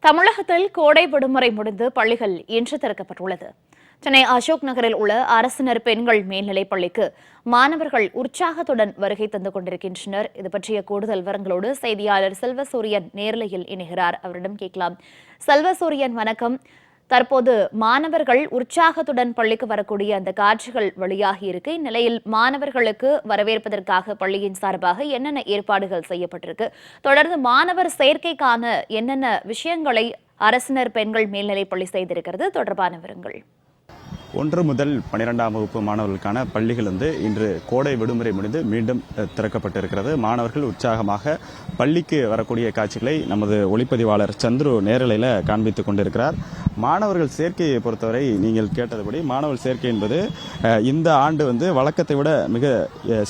தமிழகத்தில் கோடை விடுமுறை முடிந்து பள்ளிகள் இன்று திறக்கப்பட்டுள்ளது. சென்னை அசோக் நகரில் உள்ள அரசினர் பெண்கள் மேல்நிலைப் பள்ளிக்கு மாணவர்கள் உற்சாகத்துடன் வருகை தந்து கொண்டிருக்கின்றனர். இது பற்றிய கூடுதல் விவரங்களோடு செய்தியாளர் செல்வசூரியன் நேரலையில் இணைகிறார். அவரிடம் கேட்கலாம். செல்வசூரியன் வணக்கம். தற்போது மாணவர்கள் உற்சாகத்துடன் பள்ளிக்கு வரக்கூடிய அந்த காட்சிகள் வெளியாகி இருக்கு. இந்நிலையில் மாணவர்களுக்கு வரவேற்பதற்காக பள்ளியின் சார்பாக என்னென்ன ஏற்பாடுகள் செய்யப்பட்டிருக்கு? தொடர்ந்து மாணவர் சேர்க்கைக்கான என்னென்ன விஷயங்களை அரசினர் பெண்கள் மேல்நிலைப்பள்ளி செய்திருக்கிறது? தொடர்பான விவரங்கள். ஒன்று முதல் பன்னிரெண்டாம் வகுப்பு மாணவர்களுக்கான பள்ளிகள் வந்து இன்று கோடை விடுமுறை முடிந்து மீண்டும் திறக்கப்பட்டிருக்கிறது. மாணவர்கள் உற்சாகமாக பள்ளிக்கு வரக்கூடிய காட்சிகளை நமது ஒளிப்பதிவாளர் சந்துரு நேரலையில் காண்பித்துக் கொண்டிருக்கிறார். மாணவர்கள் சேர்க்கையை பொறுத்தவரை நீங்கள் கேட்டதுபடி மாணவர் சேர்க்கை என்பது இந்த ஆண்டு வந்து வழக்கத்தை விட மிக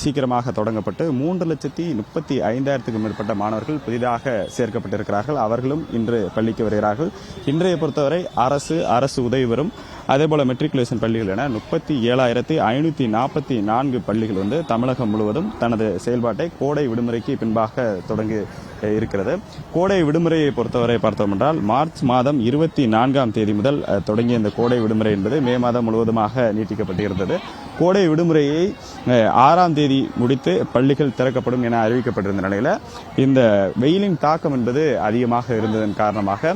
சீக்கிரமாக தொடங்கப்பட்டு மூன்று லட்சத்தி முப்பத்தி ஐந்தாயிரத்துக்கும் மேற்பட்ட மாணவர்கள் புதிதாக சேர்க்கப்பட்டிருக்கிறார்கள். அவர்களும் இன்று பள்ளிக்கு வருகிறார்கள். இன்றைய பொறுத்தவரை அரசு அரசு உதவி பெறும் அதேபோல மெட்ரிகுலேஷன் பள்ளிகள் என முப்பத்தி ஏழாயிரத்தி ஐநூற்றி நாற்பத்தி நான்கு பள்ளிகள் வந்து தமிழகம் முழுவதும் தனது செயல்பாட்டை கோடை விடுமுறைக்கு பின்பாக தொடங்கி இருக்கிறது. கோடை விடுமுறையை பொறுத்தவரை பார்த்தோம் என்றால் மார்ச் மாதம் இருபத்தி நான்காம் தேதி முதல் தொடங்கிய இந்த கோடை விடுமுறை என்பது மே மாதம் முழுவதுமாக நீட்டிக்கப்பட்டிருந்தது. கோடை விடுமுறையை ஆறாம் தேதி முடித்து பள்ளிகள் திறக்கப்படும் என அறிவிக்கப்பட்டிருந்த நிலையில் இந்த வெயிலின் தாக்கம் என்பது அதிகமாக இருந்ததன் காரணமாக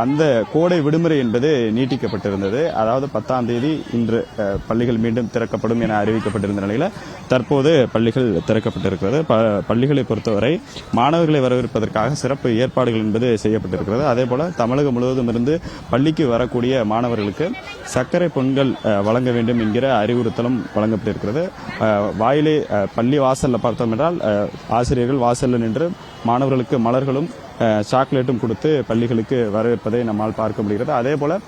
அந்த கோடை விடுமுறை என்பது நீட்டிக்கப்பட்டிருந்தது. அதாவது பத்தாம் தேதி இன்று பள்ளிகள் மீண்டும் திறக்கப்படும் என அறிவிக்கப்பட்டிருந்த நிலையில் தற்போது பள்ளிகள் திறக்கப்பட்டிருக்கிறது. ப- பள்ளிகளை பொறுத்தவரை மாணவர்களை வரவேற்பதற்காக சிறப்பு ஏற்பாடுகள் என்பது செய்யப்பட்டிருக்கிறது. அதே போல தமிழகம் முழுவதும் இருந்து பள்ளிக்கு வரக்கூடிய மாணவர்களுக்கு சர்க்கரை பொங்கல் வழங்க வேண்டும் என்கிற அறிவுறுத்தலும் வழங்கப்பட்டிருக்கிறது. வாயிலே பள்ளி வாசலில் பார்த்தோம் என்றால் ஆசிரியர்கள் வாசலில் நின்று மாணவர்களுக்கு மலர்களும் சாக்லேட்டும் கொடுத்து பள்ளிகளுக்கு வரவேற்பதை நம்மால் பார்க்க முடிகிறது. அதே போல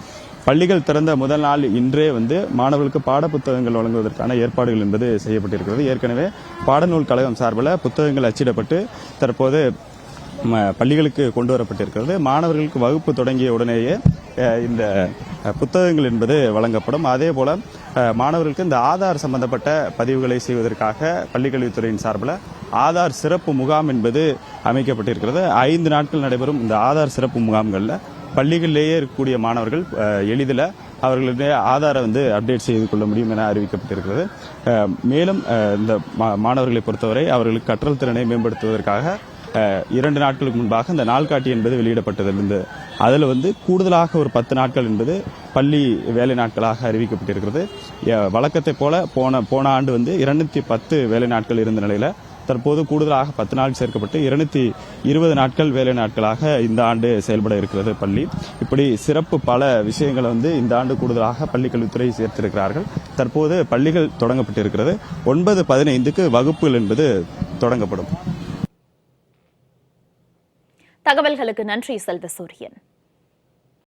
பள்ளிகள் திறந்த முதல் நாள் இன்றே வந்து மாணவர்களுக்கு பாடப்புத்தகங்கள் வழங்குவதற்கான ஏற்பாடுகள் என்பது செய்யப்பட்டிருக்கிறது. ஏற்கனவே பாடநூல் கழகம் சார்பில் புத்தகங்கள் அச்சிடப்பட்டு தற்போது ம, பள்ளிகளுக்கு கொண்டு வரப்பட்டிருக்கிறது. மாணவர்களுக்கு வகுப்பு தொடங்கிய உடனேயே இந்த புத்தகங்கள் என்பது வழங்கப்படும். அதே போல மாணவர்களுக்கு இந்த ஆதார் சம்பந்தப்பட்ட பதிவுகளை செய்வதற்காக பள்ளிக்கல்வித்துறையின் சார்பில் ஆதார் சிறப்பு முகாம் என்பது அமைக்கப்பட்டிருக்கிறது. ஐந்து நாட்கள் நடைபெறும் இந்த ஆதார் சிறப்பு முகாம்களில். பள்ளிகளிலேயே இருக்கக்கூடிய மாணவர்கள் எளிதில் அவர்களுடைய ஆதாரை வந்து அப்டேட் செய்து கொள்ள முடியும் என அறிவிக்கப்பட்டிருக்கிறது. மேலும் இந்த மா- மாணவர்களை பொறுத்தவரை அவர்களுக்கு கற்றல் திறனை மேம்படுத்துவதற்காக இரண்டு நாட்களுக்கு முன்பாக இந்த நாள்காட்டி என்பது வெளியிடப்பட்டதிலிருந்து அதில் வந்து கூடுதலாக ஒரு பத்து நாட்கள் என்பது பள்ளி வேலை நாட்களாக அறிவிக்கப்பட்டிருக்கிறது. வழக்கத்தை போல போன போன ஆண்டு வந்து இரநூத்தி பத்து வேலை நாட்கள் இருந்த நிலையில் தற்போது கூடுதலாக பத்து நாள் சேர்க்கப்பட்டு இருநூத்தி இருபது நாட்கள் வேலை நாட்களாக இந்த ஆண்டு செயல்பட இருக்கிறது பள்ளி. இப்படி சிறப்பு பல விஷயங்களை வந்து இந்த ஆண்டு கூடுதலாக பள்ளிக்கல்வித்துறை சேர்த்திருக்கிறார்கள். தற்போது பள்ளிகள் தொடங்கப்பட்டிருக்கிறது. ஒன்பது பதினைந்துக்கு வகுப்புகள் என்பது தொடங்கப்படும். தகவல்களுக்கு நன்றி செல்வசூரியன்